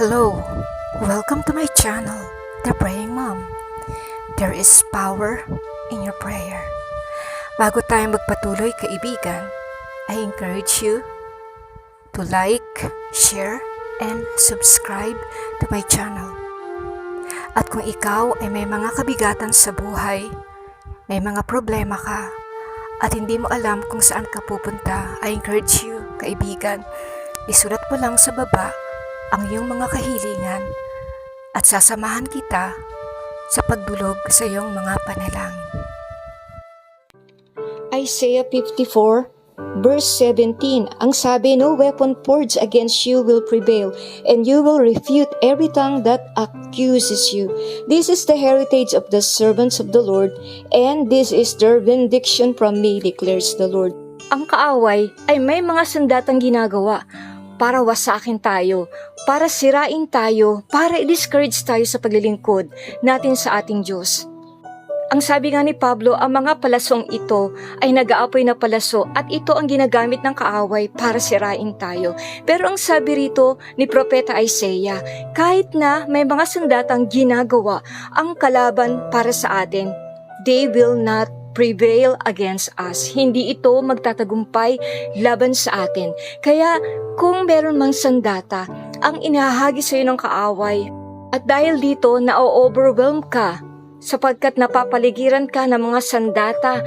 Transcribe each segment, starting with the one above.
Hello, welcome to my channel, The Praying Mom. There is power in your prayer. Bago tayo magpatuloy, kaibigan, I encourage you to like, share, and subscribe to my channel. At kung ikaw ay may mga kabigatan sa buhay, may mga problema ka, at hindi mo alam kung saan ka pupunta, I encourage you, kaibigan, isulat mo lang sa baba ang iyong mga kahilingan at sasamahan kita sa pagdulog sa iyong mga panalangin. Isaiah 54 verse 17, ang sabi, No weapon forged against you will prevail, and you will refute every tongue that accuses you. This is the heritage of the servants of the Lord, and this is their vindication from me, declares the Lord. Ang kaaway ay may mga sandatang ginagawa para wasakin tayo, para sirain tayo, para i-discourage tayo sa paglilingkod natin sa ating Diyos. Ang sabi nga ni Pablo, ang mga palasong ito ay nag-aapoy na palaso at ito ang ginagamit ng kaaway para sirain tayo. Pero ang sabi rito ni Propeta Isaiah, kahit na may mga sandatang ginagawa ang kalaban para sa atin, they will not prevail against us. Hindi ito magtatagumpay laban sa atin. Kaya kung meron mang sandata, ang inahagi sa iyo ng kaaway, at dahil dito na-overwhelm ka sapagkat napapaligiran ka ng mga sandata,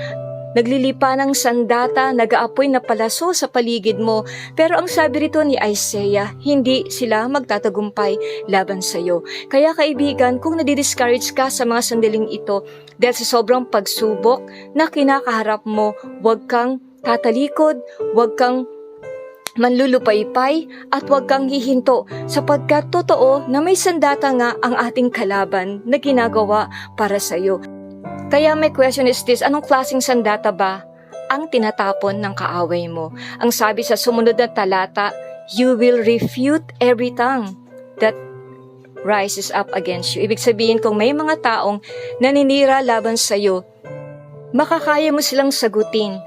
naglilipa ng sandata, nag-aapoy na palaso sa paligid mo. Pero ang sabi rito ni Isaiah, hindi sila magtatagumpay laban sa iyo. Kaya kaibigan, kung nadidiscourage ka sa mga sandaling ito dahil sa sobrang pagsubok na kinakaharap mo, huwag kang tatalikod, huwag kang manlulupaypay at huwag kang hihinto sapagkat totoo na may sandata nga ang ating kalaban na ginagawa para sa iyo. Kaya my question is this, anong klaseng sandata ba ang tinatapon ng kaaway mo? Ang sabi sa sumunod na talata, you will refute every tongue that rises up against you. Ibig sabihin kung may mga taong naninira laban sa iyo, makakaya mo silang sagutin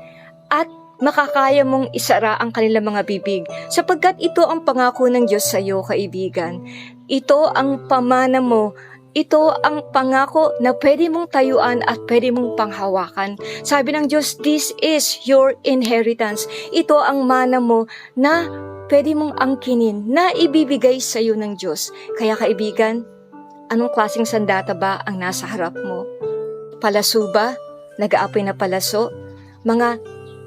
at makakaya mong isara ang kanilang mga bibig sapagkat ito ang pangako ng Diyos sa iyo, kaibigan. Ito ang pamana mo ito ang pangako na pwede mong tayuan at pwede mong panghawakan. Sabi ng Diyos, this is your inheritance. Ito ang mana mo na pwede mong angkinin, na ibibigay sa iyo ng Diyos. Kaya kaibigan, anong klaseng sandata ba ang nasa harap mo? Palaso ba? Nag-aapoy na palaso? Mga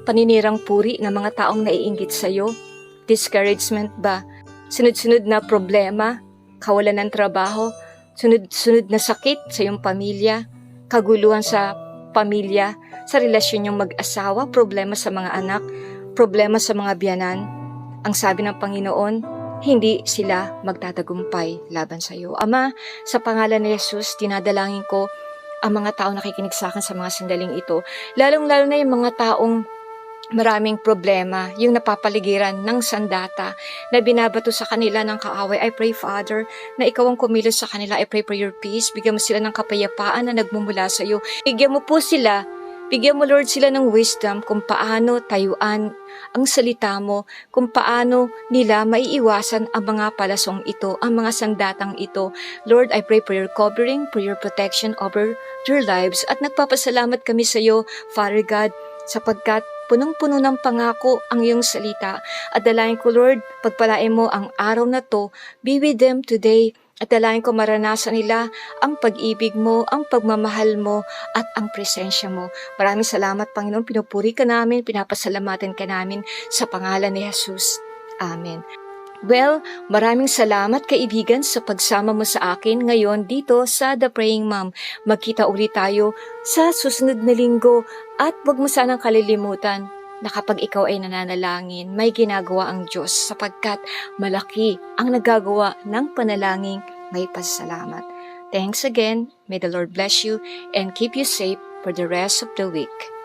paninirang puri ng mga taong naiinggit sa iyo? Discouragement ba? Sunod-sunod na problema? Kawalan ng trabaho? Sunod-sunod na sakit sa iyong pamilya? Kaguluhan sa pamilya? Sa relasyon niyong mag-asawa? Problema sa mga anak? Problema sa mga biyanan? Ang sabi ng Panginoon, hindi sila magtatagumpay laban sa iyo. Ama, sa pangalan ni Jesus, dinadalangin ko ang mga tao nakikinig sa akin sa mga sandaling ito, lalong-lalo na yung mga taong maraming problema, yung napapaligiran ng sandata na binabato sa kanila ng kaaway. I pray, Father, na ikaw ang kumilos sa kanila. I pray for your peace. Bigyan mo sila ng kapayapaan na nagmumula sa iyo. Bigyan mo po sila Bigyan mo, Lord, sila ng wisdom kung paano tayuan ang salita mo, kung paano nila maiiwasan ang mga palasong ito, ang mga sandatang ito. Lord, I pray for your covering, for your protection over their lives. At nagpapasalamat kami sa iyo, Father God, sapagkat punong-puno ng pangako ang iyong salita. At dalayan ko, Lord, pagpalain mo ang araw na to, be with them today, at dalayan ko maranasan nila ang pag-ibig mo, ang pagmamahal mo, at ang presensya mo. Maraming salamat, Panginoon. Pinupuri ka namin, pinapasalamatan ka namin sa pangalan ni Jesus. Amen. Well, maraming salamat kaibigan sa pagsama mo sa akin ngayon dito sa The Praying Mom. Magkita ulit tayo sa susunod na linggo at huwag mo sanang kalilimutan na kapag ikaw ay nananalangin, may ginagawa ang Diyos sapagkat malaki ang nagagawa ng panalangin may pasalamat. Thanks again. May the Lord bless you and keep you safe for the rest of the week.